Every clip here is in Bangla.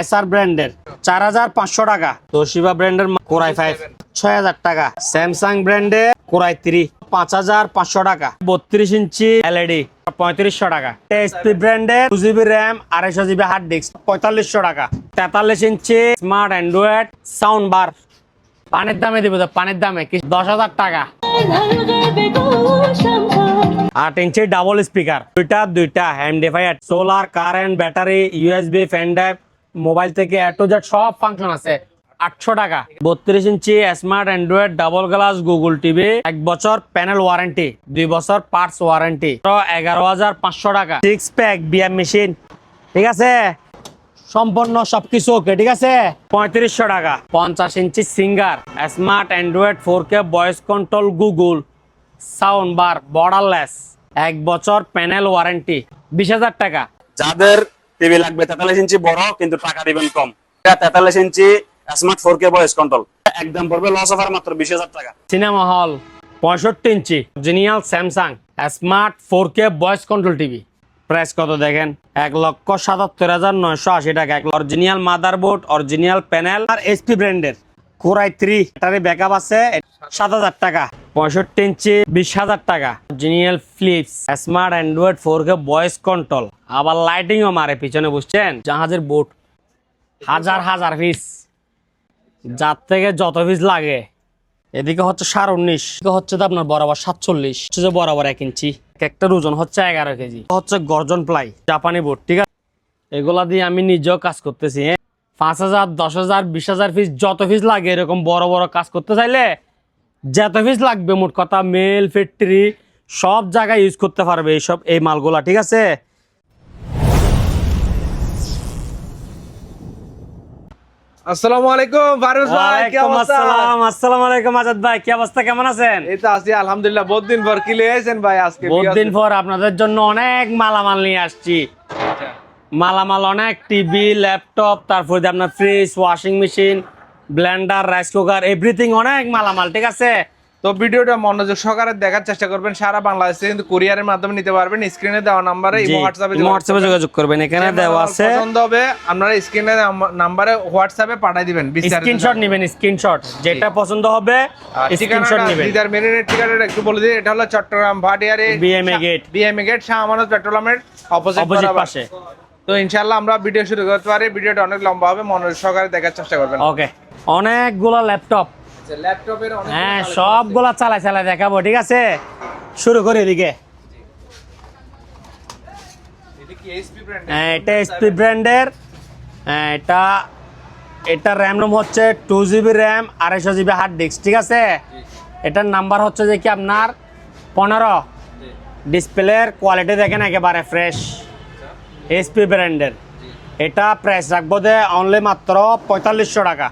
এস আর ব্র্যান্ডের চার হাজার পাঁচশো টাকা। তোশিবা ব্র্যান্ডের কোরাই ফাইভ ছয় হাজার টাকা। স্যামসাং ব্র্যান্ডের কোরাই থ্রি পাঁচ হাজার পাঁচশো টাকা। বত্রিশ ইঞ্চি এলইডি পঁয়ত্রিশশো টাকা। এসপি ব্র্যান্ডের টু জিবি র্যাম আড়াইশো জিবি হার্ড ডিস্ক পঁয়তাল্লিশশো টাকা। তেতাল্লিশ inch smart Android sound bar পানের দামে দিব তো, পানের দামে কি দশ হাজার টাকা। আট ইঞ্চি ডাবল স্পিকার দুইটা দুইটা হ্যান্ডিফাই solar current battery USB fan drive mobile থেকে এ টু জেড সব ফাংশন আছে। আটশো টাকা। বত্রিশ inch smart Android double glass Google TV এক বছর প্যানেল ওয়ারেন্টি দুই বছর পার্টস ওয়ারেন্টি এগারো হাজার পাঁচশো টাকা। সিক্স প্যাক বিয়ার মেশিন ঠিক আছে? সম্পূর্ণ সবকিছু ওকে ঠিক আছে? পঁয়ত্রিশশো টাকা। পঞ্চাশ inch Singer smart Android four K voice control Google sound bar borderless এক বছর প্যানেল ওয়ারেন্টি বিশ হাজার টাকা। যাদের টিভি লাগবে তেতাল্লিশ ইঞ্চি বড়, কিন্তু টাকা দিবেন কম। তেতাল্লিশ inch smart four K voice control একদম পড়বে লস অফার মাত্র বিশ হাজার টাকা। সিনেমা হল পঁয়ষট্টি inch জিনিয়াল Samsung smart four K voice control TV. Price কত দেখেন? এক লক্ষ সাতাত্তর হাজার নয়শো আশি টাকা। মাদার মাদারবোর্ড অরিজিনাল প্যানেল আর এসপি ব্র্যান্ডের core i three battery backup আছে, সাত হাজার টাকা। পঁয়ষট্টি ইঞ্চি, বিশ হাজার টাকা। Original Philips smart Android four K voice control আবার লাইটিংও মারে পিছনে, বুঝছেন? জাহাজের বোট হাজার হাজার পিস যার থেকে যত পিস লাগে। এদিকে হচ্ছে সাড়ে উনিশ হচ্ছে তো আপনার বরাবর সাতচল্লিশ, হচ্ছে বরাবর এক ইঞ্চি। এক একটার ওজন হচ্ছে এগারো কেজি। হচ্ছে গর্জন প্লাই, জাপানি বোট ঠিক আছে? এগুলা দিয়ে আমি নিজেও কাজ করতেছি হ্যাঁ? পাঁচ হাজার দশ হাজার বিশ হাজার পিস যত পিস লাগে এরকম বড় বড় কাজ করতে চাইলে যত পিস লাগবে মোট কথা মেল ফ্যাক্টরি সব জায়গায় ইউজ করতে পারবে এইসব এই মালগুলা ঠিক আছে? আসসালামু আলাইকুম ফারুজ ভাই কি অবস্থা? আসসালাম আসসালামু আলাইকুম আজাদ ভাই কি অবস্থা কেমন আছেন? এই তো আছি আলহামদুলিল্লাহ বহুত দিন পর কি লিয়েছেন ভাই আজকে বহুত দিন পর আপনাদের জন্য অনেক মালামাল নিয়ে আসছি। মালামাল অনেক টিভি ল্যাপটপ তারপর আপনার fridge washing machine blender rice cooker everything অনেক মালামাল ঠিক আছে? তো ভিডিওটা মনোযোগ সহকারে দেখার চেষ্টা করবেন। সারা বাংলাদেশে কিন্তু কুরিয়ারের মাধ্যমে নিতে পারবেন। স্ক্রিনে দেওয়া নাম্বারে হোয়াটসঅ্যাপে হোয়াটসঅ্যাপে যোগাযোগ করবেন। এখানে দেওয়া আছে পছন্দ হবে আপনারা স্ক্রিনে নাম্বারে হোয়াটসঅ্যাপে পাঠিয়ে দিবেন স্ক্রিনশট নেবেন স্ক্রিনশট যেটা পছন্দ হবে স্ক্রিনশট নেবেন। দিদার মেরিনের ঠিকানাটা একটু বলে দিই। এটা হলো চট্টগ্রাম ভাটিয়ারে BMA gate। BMA gate Shah Amanat পেট্রোলামের opposite পাশে। তো ইনশাআল্লাহ আমরা ভিডিও শুরু করতে পারি। ভিডিওটা অনেক লম্বা হবে মনোযোগ সহকারে দেখার চেষ্টা করবেন। ওকে। অনেকগুলো ল্যাপটপ। ল্যাপটপের অনেক হ্যাঁ সবগুলা চালাই চালাই দেখাবো ঠিক আছে? শুরু করি এদিকে। এটা হ্যাঁ, এসপি ব্র্যান্ডের এটা এটা র্যাম রোম হচ্ছে টু জিবি র্যাম আড়াইশো জিবি হার্ড ডিস্ক ঠিক আছে? এটার নাম্বার হচ্ছে যে কি আপনার পনেরো। ডিসপ্লের কোয়ালিটি দেখেন একেবারে ফ্রেশ এসপি ব্র্যান্ডের এটা প্রাইস রাখব দে অনলি মাত্র পঁয়তাল্লিশশো টাকা।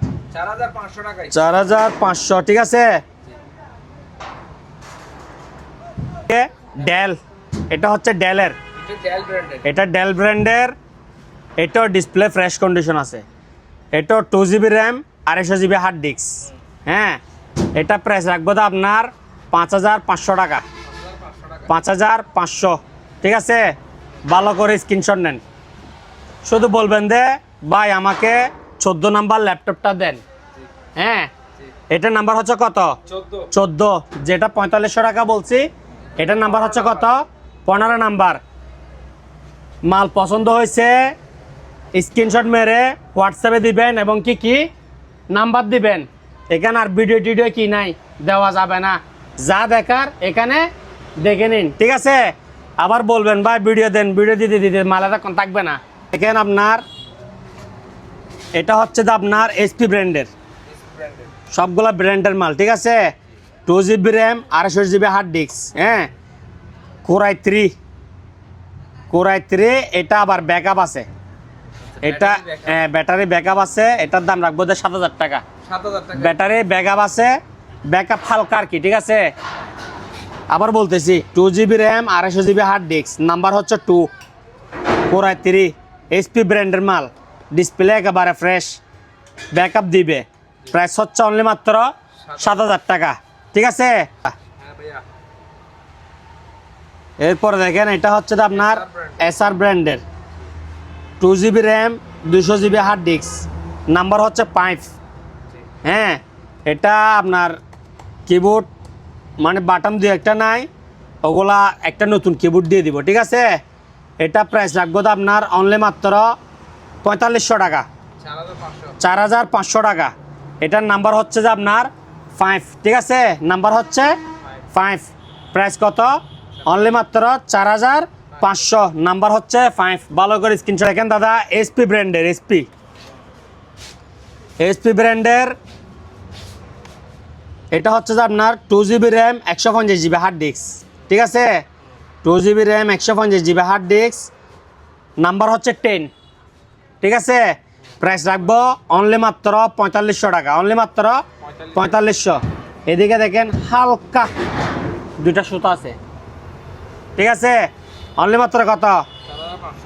চার হাজার পাঁচশো ঠিক আছে? ডেল এটা হচ্ছে ডেলের এটা ডেল ব্র্যান্ডের এটা ডেল ব্র্যান্ডের এটাও ডিসপ্লে ফ্রেশ কন্ডিশন আছে। এটাও টু জিবি র্যাম আড়াইশো জিবি হার্ড ডিস্ক হ্যাঁ এটা প্রাইস রাখব তো আপনার পাঁচ হাজার পাঁচশো টাকা। পাঁচ হাজার পাঁচশো ঠিক আছে? ভালো করে স্ক্রিনশট নেন। শুধু বলবেন দে ভাই আমাকে চোদ্দ নাম্বার ল্যাপটপটা দেন। হ্যাঁ? এটার নাম্বার হচ্ছে কত? চোদ্দ। চোদ্দ। যেটা পঁয়তাল্লিশশো টাকা বলছি এটার নাম্বার হচ্ছে কত? পনেরো নাম্বার। মাল পছন্দ হয়েছে স্ক্রিনশট মেরে হোয়াটসঅ্যাপে দিবেন এবং কি কি? নাম্বার দিবেন। এখানে আর ভিডিও টিডিও কি নাই দেওয়া যাবে না। যা দেখার এখানে দেখে নিন। ঠিক আছে? আবার বলবেন ভাই ভিডিও দেন ভিডিও দিতে দিতে মালে তখন থাকবে না। এখানে আপনার এটা হচ্ছে যে আপনার এসপি ব্র্যান্ডের সবগুলা ব্র্যান্ডের মাল ঠিক আছে? টু জিবি র্যাম আড়াইশো জিবি হার্ড ডিস্ক হ্যাঁ? Core i three core i three এটা আবার ব্যাকআপ আছে। এটা ব্যাটারি ব্যাকআপ আছে। এটার দাম রাখব যে সাত হাজার টাকা। সাত হাজার টাকা। ব্যাটারি ব্যাকআপ আছে। ব্যাকআপ হালকা আর কি ঠিক আছে? আবার বলতেছি টু জিবি র্যাম আড়াইশো জিবি হার্ড ডিস্ক নাম্বার হচ্ছে two core i three HP ব্র্যান্ডের মাল ডিসপ্লে একেবারে ফ্রেশ ব্যাকআপ দিবে প্রাইস হচ্ছে অনলি মাত্র সাত হাজার টাকা, ঠিক আছে? এরপরে দেখেন, এটা হচ্ছে আপনার এসআর ব্র্যান্ডের টু জিবি র্যাম দুশো জিবি হার্ড ডিস্ক নাম্বার হচ্ছে পাইপ হ্যাঁ? এটা আপনার কিবোর্ড মানে বাটাম দিয়ে একটা নাই, ওগুলা একটা নতুন কিবোর্ড দিয়ে দিব, ঠিক আছে? এটা প্রাইস রাখব তো আপনার অনলি মাত্র পঁয়তাল্লিশশো টাকা। চার হাজার পাঁচশো টাকা। এটার নাম্বার হচ্ছে যে আপনার ফাইভ ঠিক আছে? নাম্বার হচ্ছে ফাইভ প্রাইস কত? অনলি মাত্র চার হাজার পাঁচশো। নাম্বার হচ্ছে ফাইভ ভালো করে স্ক্রিনশট দেখেন, দাদা এসপি ব্র্যান্ডের এসপি এসপি ব্র্যান্ডের এটা হচ্ছে যে আপনার টু জিবি র্যাম একশো পঞ্চাশ জিবি হার্ড ডিস্ক ঠিক আছে? টু জিবি র্যাম একশো পঞ্চাশ জিবি হার্ড ডিস্ক নাম্বার হচ্ছে টেন ঠিক আছে? প্রাইস রাখব অনলি মাত্র পঁয়তাল্লিশশো টাকা অনলি মাত্র পঁয়তাল্লিশশো। এদিকে দেখেন হালকা দুইটা সুতো আছে, ঠিক আছে? অনলি মাত্র কত?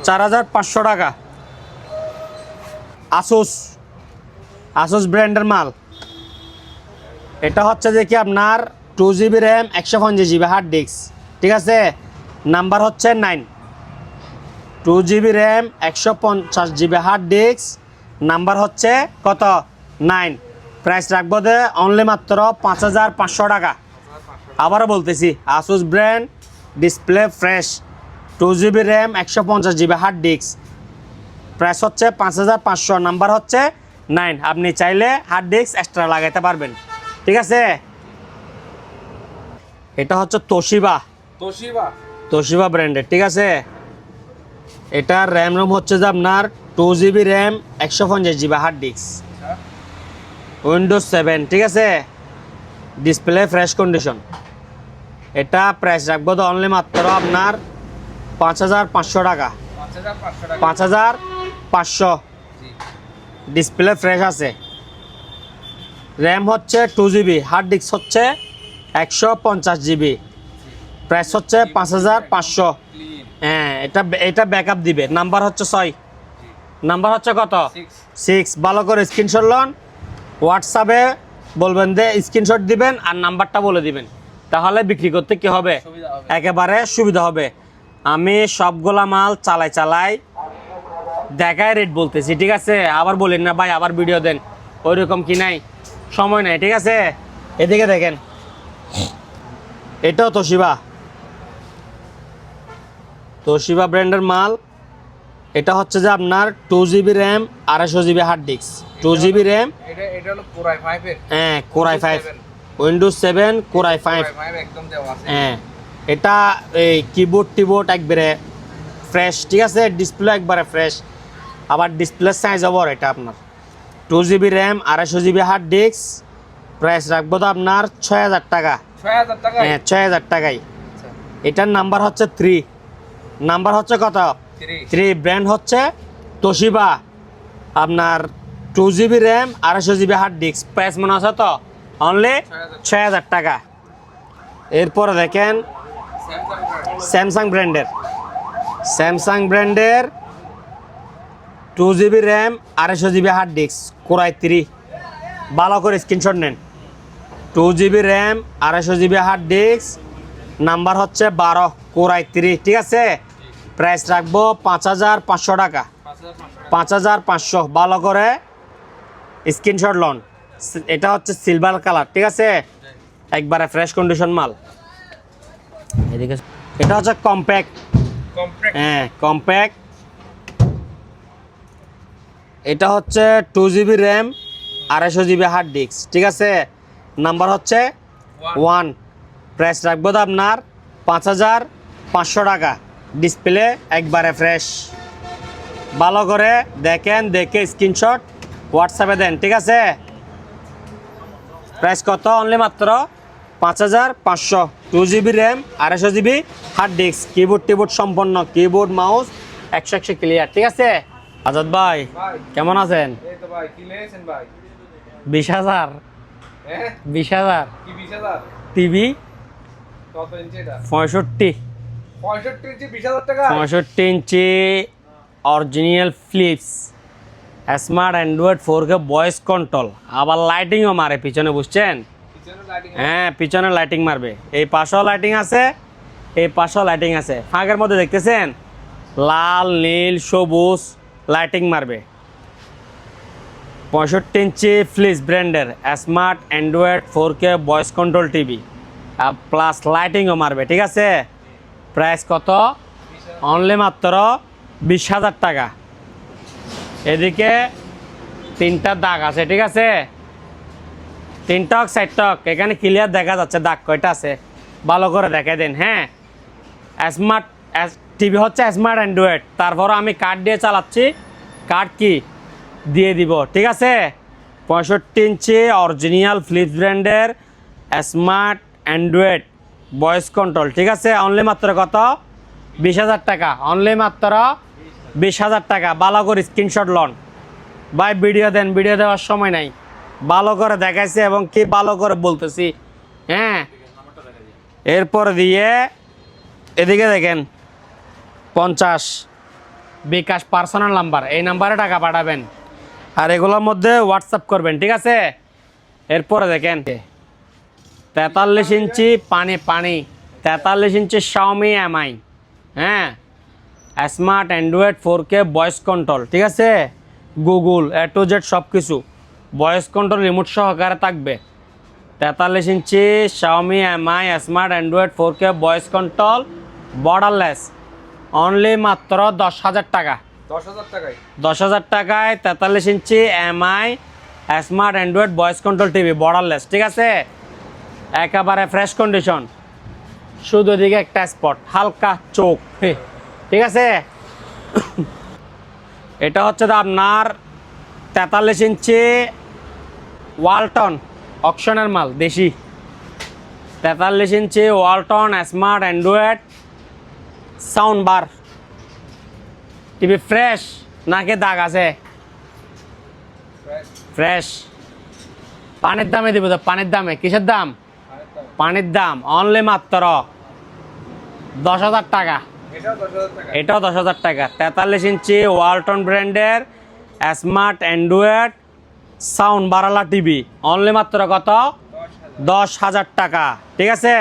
চার হাজার পাঁচশো টাকা। আসুস আসুস ব্র্যান্ডের মাল। এটা হচ্ছে যে কি আপনার টু জিবি র্যাম একশো পঞ্চাশ জিবি হার্ড ডিস্ক ঠিক আছে? নাম্বার হচ্ছে নাইন টু জিবি র্যাম একশো পঞ্চাশ জিবি হার্ড ডিস্ক নাম্বার হচ্ছে কত? নাইন প্রাইস রাখব দে অনলি মাত্র পাঁচ হাজার পাঁচশো টাকা। আবারও বলতেছি Asus brand display fresh two GB RAM একশো পঞ্চাশ জিবি হার্ড ডিস্ক প্রাইস হচ্ছে পাঁচ হাজার পাঁচশো নাম্বার হচ্ছে নাইন আপনি চাইলে হার্ড ডিস্ক এক্সট্রা লাগাইতে পারবেন। ঠিক আছে? এটা হচ্ছে তোশিবা। তোশিবা। তোশিবা ব্র্যান্ডের ঠিক আছে? এটার র্যাম রোম হচ্ছে যে আপনার টু জিবি র্যাম একশো পঞ্চাশ GB hard disk Windows seven ঠিক আছে? ডিসপ্লে ফ্রেশ কন্ডিশন এটা প্রাইস রাখব তো অনলি মাত্র আপনার পাঁচ হাজার পাঁচশো টাকা। পাঁচ হাজার পাঁচশো ডিসপ্লে ফ্রেশ আছে। র্যাম হচ্ছে টু জিবি হার্ড ডিস্ক হচ্ছে একশো পঞ্চাশ জিবি প্রাইস হচ্ছে পাঁচ হাজার পাঁচশো। হ্যাঁ এটা এটা ব্যাকআপ দিবে। নাম্বার হচ্ছে ছয়। নাম্বার হচ্ছে কত? সিক্স ভালো করে স্ক্রিনশট লন। হোয়াটসঅ্যাপে বলবেন যে স্ক্রিনশট দিবেন আর নাম্বারটা বলে দিবেন। তাহলে বিক্রি করতে কি হবে? একেবারে সুবিধা হবে। আমি সবগুলা মাল চালাই চালাই দেখায় রেট বলতেছি ঠিক আছে? আবার বলেন না ভাই আবার ভিডিও দেন। ওই রকম কি নাই? সময় নাই ঠিক আছে? এদিকে দেখেন। এটাও তোশিবা। তোশিবা ব্র্যান্ডের মাল। এটা হচ্ছে যে আপনার টু জিবি র্যাম আড়াইশো GB hard disk two GB RAM হ্যাঁ core i five Windows seven core i five হ্যাঁ। এটা এই কিবোর্ড টিবোর্ড একবারে ফ্রেশ ঠিক আছে? ডিসপ্লে একবারে ফ্রেশ আবার ডিসপ্লে সাইজ ওভার এটা আপনার। টু জিবি র্যাম আড়াইশো জিবি হার্ড ডিস্ক প্রাইস রাখব তো আপনার ছয় হাজার টাকা। হ্যাঁ ছয় হাজার টাকাই আচ্ছা। এটার নাম্বার হচ্ছে থ্রি নাম্বার হচ্ছে কত? থ্রি থ্রি ব্র্যান্ড হচ্ছে তোশিবা আপনার টু জিবি র্যাম আড়াইশো জিবি হার্ড ডিস্ক। প্রাইস মনে আছে তো? অনলি ছয় হাজার। টাকা। এরপরে দেখেন স্যামসাং ব্র্যান্ডের স্যামসাং ব্র্যান্ডের টু জিবি র্যাম আড়াইশো GB hard disk core i three ভালো করে স্ক্রিনশট নেন। টু জিবি র্যাম আড়াইশো জিবি হার্ড ডিস্ক নাম্বার হচ্ছে বারো কোরাই থ্রি ঠিক আছে? প্রাইস রাখব পাঁচ হাজার পাঁচশো টাকা। পাঁচ হাজার পাঁচশো ভালো করে স্ক্রিনশট লন। এটা হচ্ছে সিলভার কালার ঠিক আছে? একবারে ফ্রেশ কন্ডিশন মাল। এদিকে এটা হচ্ছে কম্প্যাক্ট হ্যাঁ কম্প্যাক্ট এটা হচ্ছে টু জিবি র্যাম আড়াইশো জিবি হার্ড ডিস্ক ঠিক আছে? নাম্বার হচ্ছে ওয়ান প্রাইস রাখব তো আপনার পাঁচ হাজার পাঁচশো টাকা। ডিসপ্লে একবারে ফ্রেশ ভালো করে দেখেন দেখে স্ক্রিনশট হোয়াটসঅ্যাপে দেন ঠিক আছে? প্রাইস কত? অনলি মাত্র পাঁচ হাজার পাঁচশো। টু জিবি র্যাম আড়াইশো জিবি হার্ড ডিস্ক কিবোর্ড টিবোর্ড সম্পন্ন কিবোর্ড মাউস একশো একশো ক্লিয়ার ঠিক আছে? আজাদ ভাই কেমন আছেন? বিশ হাজার। বিশ হাজার। টিভি? পঁয়ষট্টি। পঁয়ষট্টি ইঞ্চি original Philips smart Android four K voice control আবার লাইটিংও মারে পিছনে বুঝছেন? হ্যাঁ পিছনে লাইটিং মারবে। এই পাশেও লাইটিং আছে এই পাশেও লাইটিং আছে। ফাঁকের মধ্যে দেখতেছেন? লাল নীল সবুজ। লাইটিং মারবে। পঁয়ষট্টি ইঞ্চি ফ্লিস ব্র্যান্ডের smart Android four K voice control TV, আর প্লাস লাইটিংও মারবে, ঠিক আছে? প্রাইস কত? অনলি মাত্র বিশ হাজার টাকা। এদিকে তিনটা দাগ আছে, ঠিক আছে? তিন টক চার টক এখানে ক্লিয়ার দেখা যাচ্ছে, দাগ কয়টা আছে? ভালো করে দেখে দিন হ্যাঁ? স্মার্ট টিভি হচ্ছে স্মার্ট অ্যান্ড্রয়েড তারপর আমি কার্ড দিয়ে চালাচ্ছি। কার্ড কি? দিয়ে দিব, ঠিক আছে? পঁয়ষট্টি ইঞ্চি অরিজিনাল ফ্লিপস ব্র্যান্ডের স্মার্ট অ্যান্ড্রয়েড ভয়েস কন্ট্রোল ঠিক আছে? অনলি মাত্র কত? বিশ হাজার টাকা। অনলি মাত্র বিশ হাজার টাকা। ভালো করে স্ক্রিনশট লন। ভাই ভিডিও দেন। ভিডিও দেওয়ার সময় নাই। ভালো করে দেখাইছে এবং কি ভালো করে বলতেছি। হ্যাঁ? এরপর দিয়ে এদিকে দেখেন। পঞ্চাশ। বিকাশ পার্সোনাল নাম্বার এই নাম্বারে টাকা পাঠাবেন। আর এগুলোর মধ্যে হোয়াটসঅ্যাপ করবেন, ঠিক আছে? এরপরে দেখেন। তেতাল্লিশ ইঞ্চি পানি পানি। তেতাল্লিশ ইঞ্চি শাওমি এমআই হ্যাঁ? Smart Android four K voice control ঠিক আছে? গুগল এ টু জেড সব কিছু ভয়েস কন্ট্রোল রিমোট সহকারে থাকবে। তেতাল্লিশ ইঞ্চি Xiaomi Mi smart Android four K voice control borderless only মাত্র দশ হাজার টাকা। দশ হাজার টাকায়? দশ হাজার টাকায় তেতাল্লিশ ইঞ্চি Mi smart Android voice control TV borderless ঠিক আছে? একেবারে ফ্রেশ কন্ডিশন শুধু এদিকে একটা স্পট হালকা চোখ ঠিক আছে? এটা হচ্ছে তো আপনার তেতাল্লিশ ইঞ্চি ওয়ালটন অকশনের মাল দেশি। তেতাল্লিশ ইঞ্চি Walton smart Android sound bar. TV fresh? নাকি দাগ আছে। ফ্রেশ। পানির দামে দিব তো, পানির দামে। কিসের দাম? পানির দাম। অনলি মাত্র দশ হাজার টাকা। এটাও দশ হাজার টাকা। তেতাল্লিশ ইঞ্চি ওয়ালটন ব্র্যান্ডের স্মার্ট অ্যান্ড্রয়েড সাউন্ড বারালা টিভি। অনলি মাত্র কত? দশ হাজার টাকা। ঠিক আছে?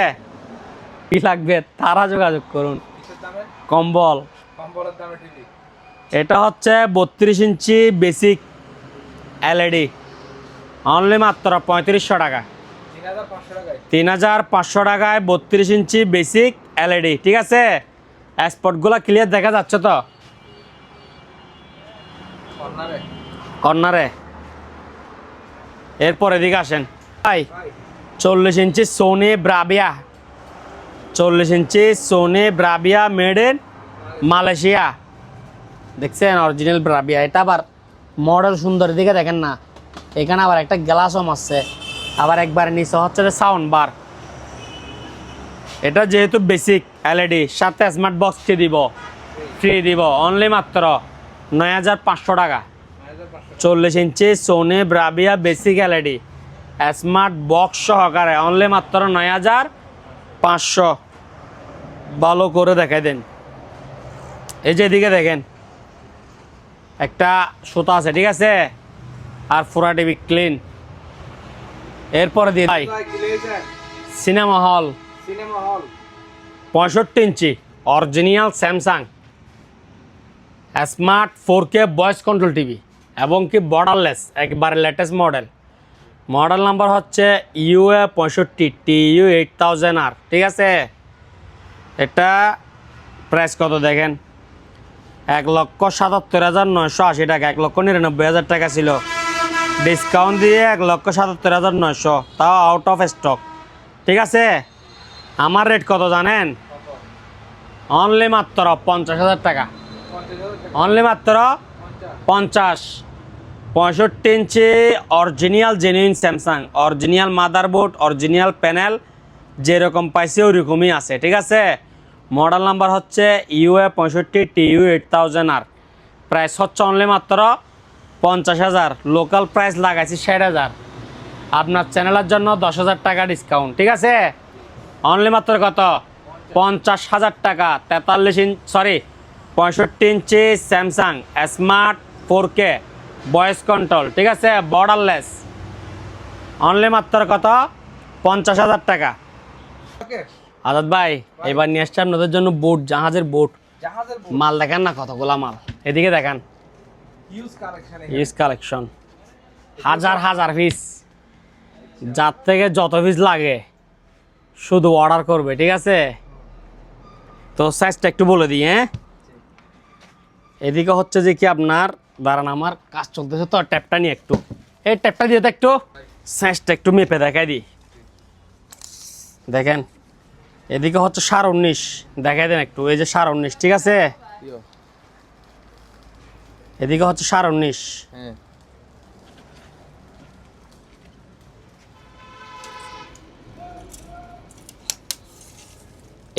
কি লাগবে? তারা যোগাযোগ করুন। কম্বল। এটা হচ্ছে বত্রিশ ইঞ্চি বেসিক এলইডি। অনলি মাত্র পঁয়ত্রিশশো টাকা। তিন হাজার পাঁচশো টাকায়? বত্রিশ ইঞ্চি বেসিক এলইডি ঠিক আছে? স্পটগুলো ক্লিয়ার দেখা যাচ্ছে তো? কর্নারে। এরপর এদিকে আসেন। ভাই চল্লিশ ইঞ্চি সোনি ব্রাবিয়া চল্লিশ ইঞ্চি, Sony, Bravia made in Malaysia. দেখছেন অরিজিনাল ব্রাবিয়া। এটা আবার মডেল সুন্দর দিকে দেখেন না। এখানে আবার একটা গ্লাসও মারছে। আবার একবার নিচে হচ্ছে সাউন্ড বার এটা যেহেতু বেসিক এলইডি সাথে স্মার্ট বক্স বক্সটি দিব। ফ্রি দিব অনলি মাত্র নয় হাজার পাঁচশো টাকা। চল্লিশ ইঞ্চি, Sony, Bravia basic LED smart box সহকারে অনলি মাত্র নয় হাজার পাঁচশো। ভালো করে দেখাই দেন। এই যে এদিকে দেখেন একটা সুতা আছে ঠিক আছে? আর ফোরা টিভি ক্লিন। এরপরে দিয়ে ভাই সিনেমা হল। Cinema hall. পঁয়ষট্টি inch original Samsung. Smart four K voice control TV এবং কি বর্ডারলেস একবারে লেটেস্ট মডেল মডেল নাম্বার হচ্ছে ইউএ পঁয়ষট্টি T U eight thousand R, ঠিক আছে? এটা প্রাইস কত দেখেন? এক লক্ষ সাতাত্তর হাজার নয়শো আশি টাকা, এক লক্ষ নিরানব্বই হাজার টাকা ছিল। ডিসকাউন্ট দিয়ে এক লক্ষ সাতাত্তর হাজার নয়শো, তাও আউট অফ স্টক ঠিক আছে? আমার রেট কত জানেন? অনলি মাত্র পঞ্চাশ হাজার টাকা। অনলি মাত্র পঞ্চাশ। পঁয়ষট্টি ইঞ্চি original genuine Samsung. Original motherboard, original panel, যেরকম পাইছে ওরকমই আছে, ঠিক আছে? মডেল নাম্বার হচ্ছে ইউএ পঁয়ষট্টি T U eight thousand R. Price হচ্ছে অনলি মাত্র পঞ্চাশ হাজার। লোকাল প্রাইস লাগাইছি ষাট হাজার। আপনার চ্যানেলের জন্য দশ হাজার টাকা ডিসকাউন্ট ঠিক আছে? অনলি মাত্র কত? পঞ্চাশ হাজার টাকা। তেতাল্লিশ ইঞ্চ সরি পঁয়ষট্টি ইঞ্চি Samsung smart four K voice control ঠিক আছে? বর্ডারলেস অনলি মাত্র কত? পঞ্চাশ হাজার টাকা। আজাদ ভাই এবার নিয়ে আসছে আপনাদের জন্য বোট জাহাজের বোট মাল দেখেন না কতগুলা মাল। এদিকে দেখান। ইউজ কালেকশন হাজার হাজার পিস যার থেকে যত পিস লাগে শুধু অর্ডার করবে ঠিক আছে? তো সাইজটা একটু বলে দিই হ্যাঁ? এদিকে হচ্ছে যে কি আপনার দাঁড়ান আমার কাজ চলতেছে তো ট্যাপটা নিয়ে একটু। এই ট্যাপটা দিয়ে একটু। সাইজটা একটু মেপে দেখাই দিই দেখেন এদিকে হচ্ছে সার উনিশ। দেখাই দেন একটু এই যে সার উনিশ ঠিক আছে? এদিকে হচ্ছে সার উনিশ। হ্যাঁ।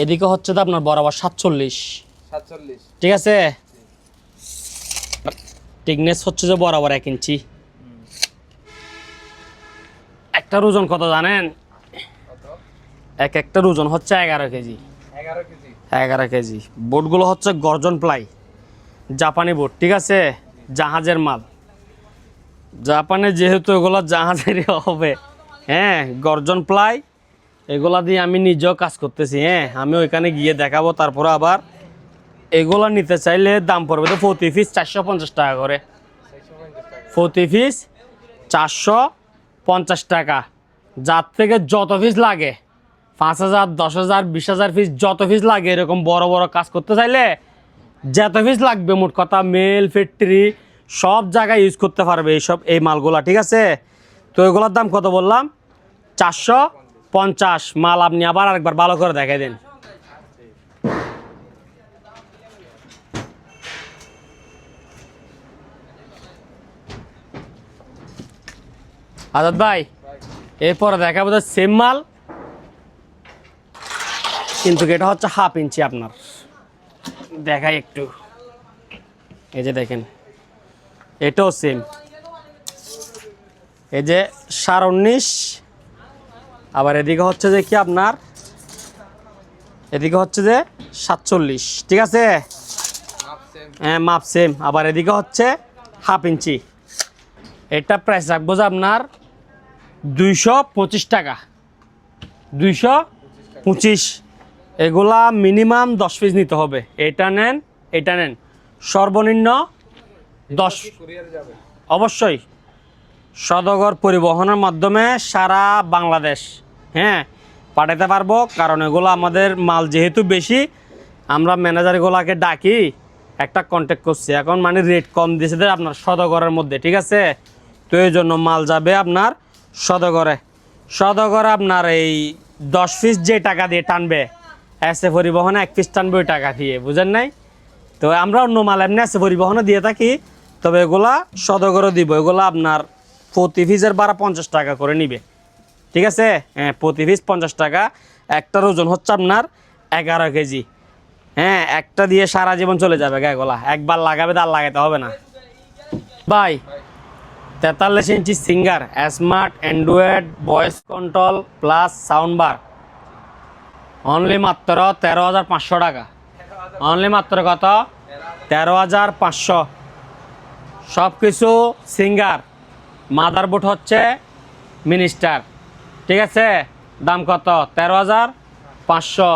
এদিকে হচ্ছে তো আপনার বরাবর সাতচল্লিশ। সাতচল্লিশ। ঠিক আছে? টিকনেস হচ্ছে যে বরাবর এক ইঞ্চি একটার ওজন কত জানেন? এক একটার ওজন হচ্ছে এগারো কেজি। এগারো কেজি। বোটগুলো হচ্ছে গর্জন প্লাই। জাপানি বোট ঠিক আছে? জাহাজের মাল। জাপানে যেহেতু এগুলো জাহাজেরই হবে হ্যাঁ গর্জন প্লাই এগুলা দিয়ে আমি নিজেও কাজ করতেছি হ্যাঁ আমি ওইখানে গিয়ে দেখাবো তারপরে আবার এগুলা নিতে চাইলে দাম পড়বে তো প্রতি পিস চারশো পঞ্চাশ টাকা করে। প্রতি পিস চারশো পঞ্চাশ টাকা। যার থেকে যত পিস লাগে, পাঁচ হাজার, দশ হাজার, বিশ হাজার পিস যত পিস লাগে এরকম বড় বড় কাজ করতে চাইলে যত পিস লাগবে মোট কথা মেল ফ্যাক্টরি সব জায়গায় ইউজ করতে পারবে এইসব, এই মালগুলা, ঠিক আছে? তো এগুলোর দাম কত বললাম? চারশো পঞ্চাশ। মাল আপনি আবার আরেকবার ভালো করে দেখাই দেন। আজাদ ভাই, এরপরে দেখাবো তো সেম মাল। কিন্তু এটা হচ্ছে হাফ ইঞ্চি আপনার। দেখাই একটু। এই যে দেখেন, এটাও সেম এই যে সার উনিশ। আবার এদিকে হচ্ছে যে কি আপনার? এদিকে হচ্ছে যে সাতচল্লিশ। ঠিক আছে? হ্যাঁ মাপ সেম আবার এদিকে হচ্ছে হাফ ইঞ্চি এটা প্রাইস রাখব যে আপনার দুইশো পঁচিশ টাকা। দুইশো পঁচিশ। এগুলা মিনিমাম দশ পিস নিতে হবে। এটা নেন এটা নেন। সর্বনিম্ন দশ। অবশ্যই। সদগর পরিবহনের মাধ্যমে সারা বাংলাদেশ হ্যাঁ পাঠাতে পারব। কারণ এগুলো আমাদের মাল যেহেতু বেশি, আমরা ম্যানেজারগুলোকে ডাকি, একটা কন্ট্যাক্ট করছি। এখন মানে রেট কম দিয়েছে আপনার সদগরের মধ্যে, ঠিক আছে? তো এই জন্য মাল যাবে আপনার সদগরে। সদগরে আপনার এই দশ পিস যে টাকা দিয়ে টানবে, এসে পরিবহনে এক পিস টানবে ওই টাকা দিয়ে, বুঝেন নাই? তো আমরা অন্য মাল এমনি এসে পরিবহনে দিয়ে থাকি, তবে এগুলা সদগরও দিব, এগুলা আপনার প্রতি পিসের বারা পঞ্চাশ টাকা করে নিবে। ঠিক আছে? হ্যাঁ প্রতি পিস পঞ্চাশ টাকা, একটার ওজন হচ্ছে আপনার এগারো কেজি। হ্যাঁ একটা দিয়ে সারা জীবন চলে যাবে গায়েগুলা একবার লাগাবে তার লাগাতে হবে না। বাই তেতাল্লিশ ইঞ্চি Singer, smart Android voice control plus sound bar. Only মাত্র তেরো হাজার পাঁচশো টাকা। অনলি মাত্র কত? তেরো হাজার পাঁচশো। সব কিছু সিঙ্গার। মাদার মাদারবোর্ড হচ্ছে মিনিস্টার। ঠিক আছে? দাম কত? তেরো হাজার পাঁচশো।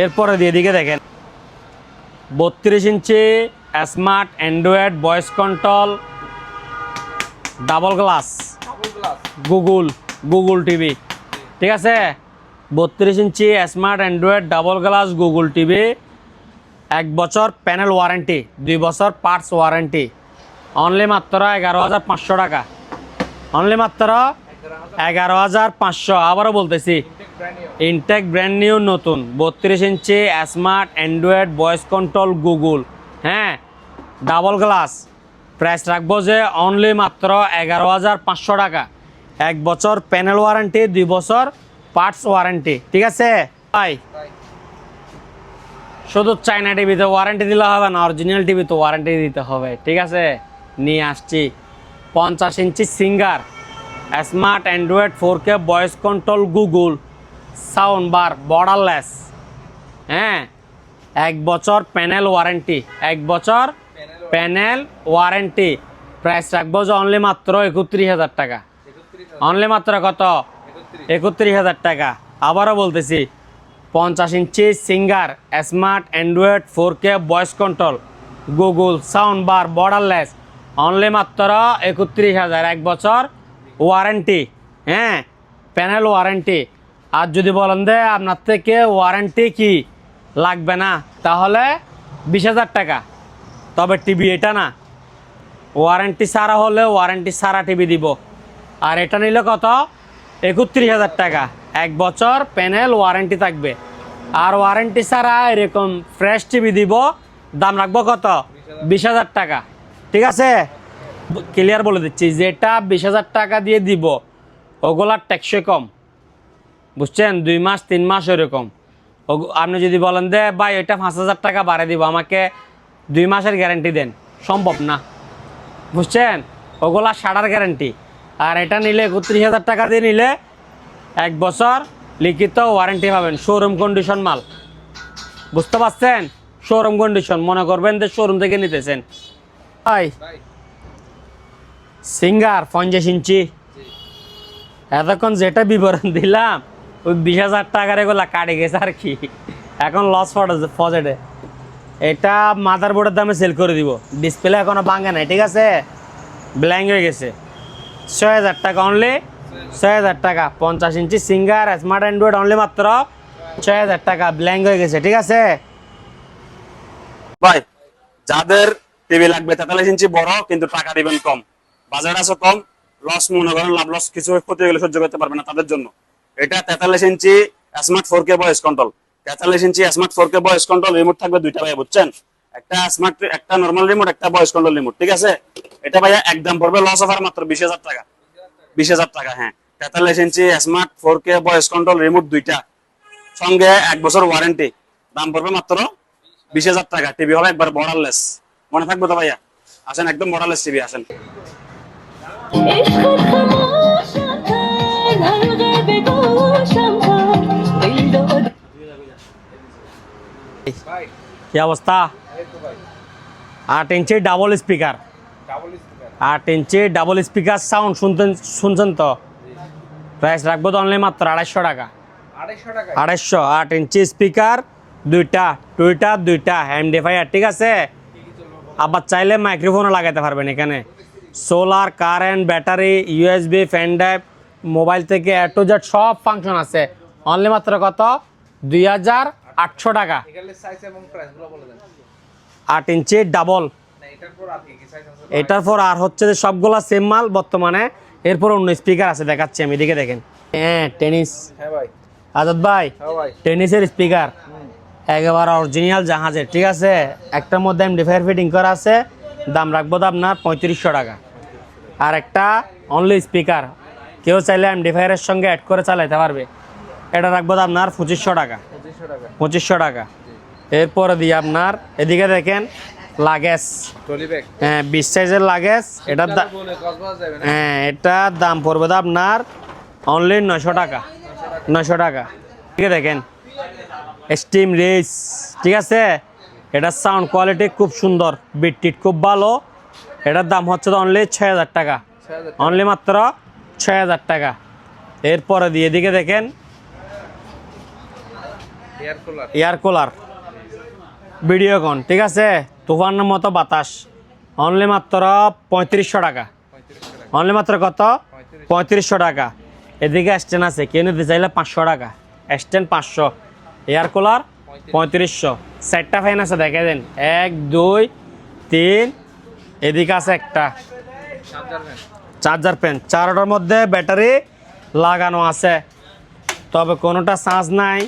এরপরে দিয়ে দিকে দেখেন। বত্রিশ ইঞ্চি smart Android voice control double glass Google Google TV ঠিক আছে? বত্রিশ ইঞ্চি smart Android double glass Google TV এক বছর প্যানেল ওয়ারেন্টি দুই বছর পার্টস ওয়ারেন্টি অনলি মাত্র এগারো হাজার পাঁচশো টাকা। অনলি মাত্র এগারো হাজার পাঁচশো। আবারও বলতেছি ইনটেক ব্র্যান্ড নিউ নতুন। বত্রিশ ইঞ্চি smart Android voice control Google হ্যাঁ? ডাবল গ্লাস প্রাইস রাখব যে অনলি মাত্র এগারো হাজার পাঁচশো টাকা। এক বছর প্যানেল ওয়ারেন্টি দুই বছর পার্টস ওয়ারেন্টি ঠিক আছে? ভাই, শুধু চায়না টিভিতে ওয়ারেন্টি দিলে হবে না অরিজিনাল টিভিতে ওয়ারেন্টি দিতে হবে, ঠিক আছে? নিয়ে আসছি। পঞ্চাশ ইঞ্চি Singer smart Android four K voice control Google sound bar borderless হ্যাঁ? এক বছর প্যানেল ওয়ারেন্টি এক বছর প্যানেল ওয়ারেন্টি। প্রাইস রাখব যে অনলি মাত্র একত্রিশ হাজার টাকা। অনলি মাত্র কত? একত্রিশ হাজার টাকা। আবারও বলতেছি, পঞ্চাশ ইঞ্চি Singer smart Android four K voice control Google sound bar borderless only মাত্র একত্রিশ হাজার, এক বছর ওয়ারেন্টি হ্যাঁ প্যানেল ওয়ারেন্টি আর যদি বলেন যে আপনার থেকে ওয়ারেন্টি কি লাগবে না, তাহলে বিশ হাজার টাকা। তবে টিভি এটা না। ওয়ারেন্টি সারা হলে ওয়ারেন্টি সারা টিভি দিব। আর এটা নিলে কত? একত্রিশ হাজার টাকা। এক বছর প্যানেল ওয়ারেন্টি থাকবে। আর ওয়ারেন্টি ছাড়া এরকম ফ্রেশ টিভি দিব, দাম রাখব কত? বিশ হাজার টাকা। ঠিক আছে? ক্লিয়ার বলে দিচ্ছি, যেটা বিশ হাজার টাকা দিয়ে দিব, ওগুলার ট্যাক্সই কম। বুঝছেন? দুই মাস, তিন মাস এরকম ওগু- আপনি যদি বলেন যে ভাই এটা পাঁচ হাজার টাকা বাড়ে দিব, আমাকে দুই মাসের গ্যারান্টি দেন। সম্ভব না। বুঝছেন? ওগুলা সাড়ার গ্যারান্টি আর এটা নিলে একত্রিশ হাজার টাকা দিয়ে নিলে এক বছর লিখিত ওয়ারেন্টি পাবেন শোরুম কন্ডিশন মাল। বুঝতে পারছেন? শোরুম কন্ডিশন মনে করবেন যে শোরুম থেকে নিতেছেন। ভাই সিঙ্গার পঞ্চাশ ইঞ্চি। এতক্ষণ যেটা বিবরণ দিলাম, ওই বিশ হাজার টাকার এগুলা কাটে গেছে আর কি। এখন লস ফজেটে এটা মাদার বোর্ডের দামে সেল করে দিব। ডিসপ্লে এখনও ভাঙে নাই, ঠিক আছে? ব্ল্যাঙ্ক হয়ে গেছে। ছয় হাজার টাকা অনলি ছয় হাজার টাকা। পঞ্চাশ ইঞ্চি সিঙ্গার স্মার্ট অ্যান্ড্রয়েড অনলি মাত্র ছয় হাজার টাকা। ব্ল্যাঙ্ক হয়ে গেছে, ঠিক আছে? ভাই, যাদের টিভি লাগবে, তেতাল্লিশ ইঞ্চি বড়, কিন্তু টাকা দিবেন কম। বাজার আছে কম লস মনে করেন, লাভ লস কিছু ক্ষতি হয়ে গেলে সহ্য করতে পারবে না তাদের জন্য। এটা তেতাল্লিশ ইঞ্চি smart four K voice control তেতাল্লিশ ইঞ্চি smart four K voice control remote থাকবে দুইটা ভাই বুঝছেন? একটা স্মার্ট একটা নর্মাল রিমোট একটা ভয়েস কন্ট্রোল রিমোট ঠিক আছে? এটা ভাইয়া একদম পড়বে লস অফার মাত্র বিশ হাজার টাকা। বিশ হাজার টাকা হ্যাঁ। তেতাল্লিশ ইঞ্চি smart four K voice control remote দুইটা। সঙ্গে এক বছর ওয়ারেন্টি দাম পড়বে মাত্র বিশ হাজার টাকা। টিভি হবে একবার বর্ডারলেস মনে থাকবে তো ভাইয়া? আসেন, একদম বর্ডারলেস টিভি আসেন। কি অবস্থা? আট ইঞ্চি ডাবল স্পিকার আট ইঞ্চি ডাবল স্পিকার সাউন্ড শুনতেন শুনছেন তো? প্রাইস রাখব তো অনলি মাত্র আড়াইশো টাকা। আড়াইশো, আট ইঞ্চি স্পিকার দুইটা দুইটা দুইটা এমডিফায়ার ঠিক আছে? আবার চাইলে মাইক্রোফোনও লাগাতে পারবেন এখানে। Solar current battery USB pen drive mobile থেকে এ টু জেড সব ফাংশন আছে। অনলি মাত্র কত? দুই হাজার আটশো টাকা। আট ইঞ্চি ডাবল এটার পর আর হচ্ছে যে সবগুলা সেম মাল বর্তমানে। এরপর অন্য স্পিকার আছে দেখাচ্ছি আমি এদিকে দেখেন। হ্যাঁ টেনিস হ্যাঁ ভাই। আজাদ ভাই হ্যাঁ টেনিসের স্পিকার একেবারে অরিজিনাল জাহাজের ঠিক আছে? একটার মধ্যে এমডিফায়ার ফিটিং করা আছে। দাম রাখব তো আপনার পঁয়ত্রিশশো টাকা। আর একটা অনলি স্পিকার কেউ চাইলে এমডিফায়ারের সঙ্গে অ্যাড করে চালাইতে পারবে। এটা রাখব তো আপনার পঁচিশশো টাকা। পঁচিশশো টাকা। এরপরে দিয়ে আপনার এদিকে দেখেন লাগেজ। হ্যাঁ বিশ সাইজের লাগেজ। এটার হ্যাঁ এটার দাম পড়বে তো আপনার অনলি নশো টাকা। নশো টাকা। ঠিক আছে দেখেন স্টিম রেস ঠিক আছে? এটার সাউন্ড কোয়ালিটি খুব সুন্দর বিটটিট খুব ভালো। এটার দাম হচ্ছে তো অনলি ছয় হাজার টাকা। অনলি মাত্র ছয় হাজার টাকা। এরপরে দিয়ে এদিকে দেখেন এয়ার কুলার ভিডিওকন ঠিক আছে? তুফানের মতো বাতাস। অনলি মাত্র পঁয়ত্রিশশো টাকা। অনলি মাত্র কত? পঁয়ত্রিশশো। টাকা। এদিকে স্ট্যান্ড আছে কেউ নিতে চাইলে পাঁচশো টাকা। স্ট্যান্ড পাঁচশো। এয়ার কুলার পঁয়ত্রিশশো। চারটা ফ্যান আছে দেখে দেন। এক দুই তিন। এদিকে আছে একটা। চার্জার ফ্যান চারটার মধ্যে ব্যাটারি লাগানো আছে। তবে কোনোটা চার্জ নাই।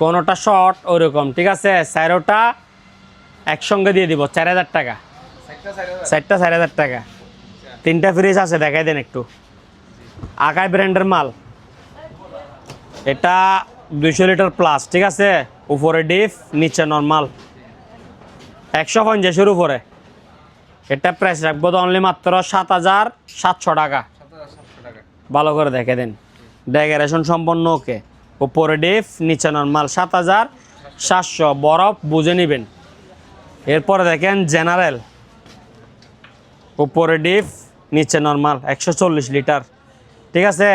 কোনোটা শর্ট ওরকম ঠিক আছে? চারোটা একসঙ্গে দিয়ে দিব চার হাজার টাকা। চারটা চার হাজার টাকা। তিনটা ফ্রিজ আছে দেখাই দেন একটু। আকাই ব্র্যান্ডের মাল। এটা দুইশো লিটার প্লাস ঠিক আছে? উপরে ডিপ নিচে নর্মাল একশো পঞ্চাশের উপরে। এটা প্রাইস রাখব তো অনলি মাত্র সাত হাজার সাতশো টাকা। ভালো করে দেখে দিন। ডেকোরেশন সম্পন্ন ওকে উপরে ডিপ নিচে নর্মাল সাত হাজার, সাতশো বরফ, বুঝে নেবেন। এরপরে দেখেন জেনারেল উপরে ডিপ নিচে নর্মাল একশো চল্লিশ লিটার। ঠিক আছে?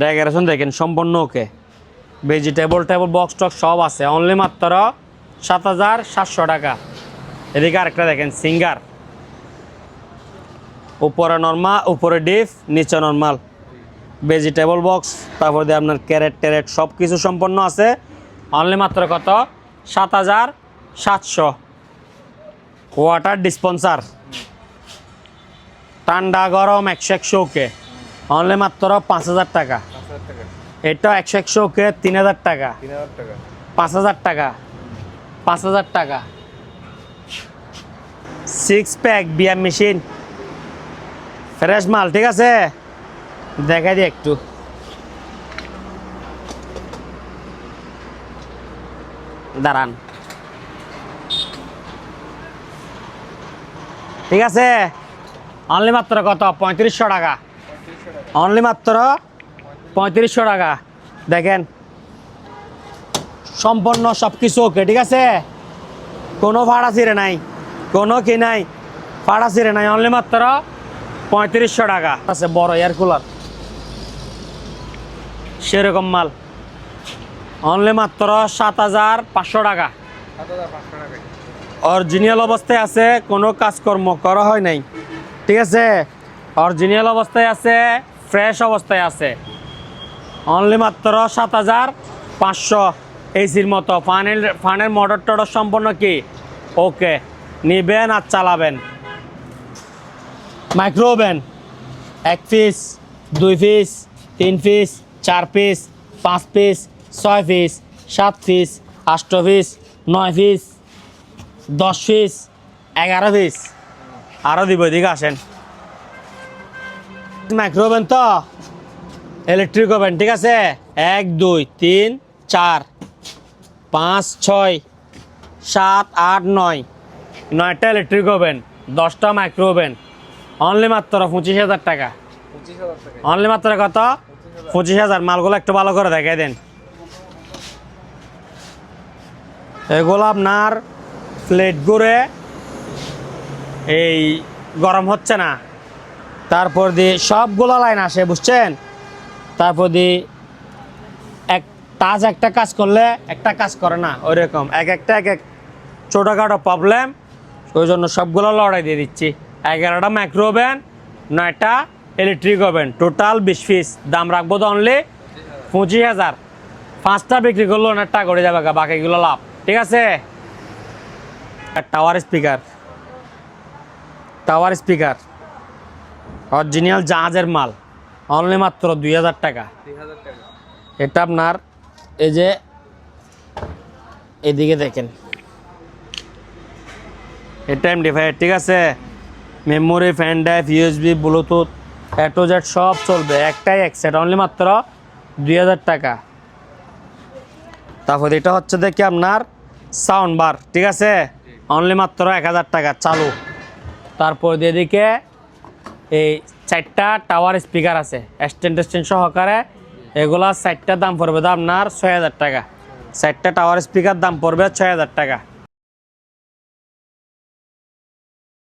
ডেকোরেশন দেখেন সম্পন্ন ওকে ভেজিটেবল টেবল বক্স টক সব আছে। অনলি মাত্র সাত হাজার সাতশো টাকা। এদিকে আরেকটা দেখেন সিঙ্গার উপরে নর্মাল উপরে ডিপ নিচে নর্মাল ভেজিটেবল বক্স, তারপর দিয়ে আপনার ক্যারেট ট্যারেট সব কিছু সম্পন্ন আছে। অনলি মাত্র কত? সাত হাজার সাতশো। ওয়াটার ডিসপেন্সার ঠান্ডা, গরম, একশো একশো ওকে। অনলি মাত্র পাঁচ হাজার টাকা। এটা একশো একশো ওকে, তিন হাজার টাকা। পাঁচ হাজার টাকা। পাঁচ হাজার টাকা। Six pack beer machine fresh মাল, ঠিক আছে? দেখাই দিই একটু। দাঁড়ান। ঠিক আছে? অনলি মাত্র কত? পঁয়ত্রিশশো টাকা। অনলি মাত্র পঁয়ত্রিশশো টাকা। দেখেন। সম্পন্ন সব কিছু ওকে ঠিক আছে? কোনো ভাড়া ছিঁড়ে নাই, কোনো কি নাই, ভাড়া ছিঁড়ে নাই। অনলি মাত্র পঁয়ত্রিশশো টাকা। আছে বড় এয়ার কুলার সেরকম মাল। অনলি মাত্র সাত হাজার পাঁচশো টাকা। অরিজিনাল অবস্থায় আছে, কোনো কাজকর্ম করা হয় নাই। ঠিক আছে? অরিজিনাল অবস্থায় আছে ফ্রেশ অবস্থায় আছে। অনলি মাত্র সাত হাজার পাঁচশো এসির মতো। ফানের ফানের মোটর টটর সম্পন্ন কি? ওকে নিবেন আর চালাবেন। মাইক্রোওভেন এক পিস দুই পিস তিন পিস চার পিস পাঁচ পিস ছয় পিস সাত পিস আষ্ট পিস নয় পিস দশ পিস এগারো পিস আরও দিব এদিকে আসেন। মাইক্রো ওভেন তো? ইলেকট্রিক ওভেন ঠিক আছে? এক দুই তিন চার পাঁচ ছয় সাত আট নয়। নয়টা ইলেকট্রিক ওভেন দশটা মাইক্রো ওভেন অনলি মাত্র পঁচিশ হাজার টাকা। পঁচিশ হাজার টাকা। অনলি মাত্র কত? পঁচিশ হাজার, মালগুলো একটু ভালো করে দেখাই দেন। এগুলো আপনার প্লেট ঘুরে এই গরম হচ্ছে না। তারপর দিয়ে সবগুলো লাইন আসে, বুঝছেন? তারপর দিয়ে এক তাজ একটা কাজ করলে একটা কাজ করে না, ওইরকম। এক একটা, এক এক ছোটোখাটো প্রবলেম ওই জন্য সবগুলো লড়াই দিয়ে দিচ্ছি। এগারোটা মাইক্রো ওভেন নয়টা ইলেকট্রিক ওভেন টোটাল বিশ পিস দাম রাখব তো অনলি পঁচিশ হাজার। পাঁচটা বিক্রি করলে অনেক টাকা করে যাবে বাকিগুলো লাভ। ঠিক আছে? Tower speaker tower speaker original জাহাজের মাল অনলি মাত্র দুই হাজার টাকা। এটা আপনার এই যে এদিকে দেখেন। এটা এমডি ফাইভ ঠিক আছে? Memory pen drive USB Bluetooth A to Z সব চলবে, একটাই এক সেট অনলি মাত্র দুই হাজার টাকা। তারপর এটা হচ্ছে দেখি আপনার সাউন্ড বার ঠিক আছে? অনলি মাত্র এক হাজার টাকা, চালু। তারপর এদিকে এই চারটা টাওয়ার স্পিকার আছে স্ট্যান্ড স্ট্যান্ড সহকারে এগুলা চারটার দাম পড়বে তো আপনার ছয় হাজার টাকা। চারটা টাওয়ার স্পিকার দাম পড়বে ছয় হাজার টাকা।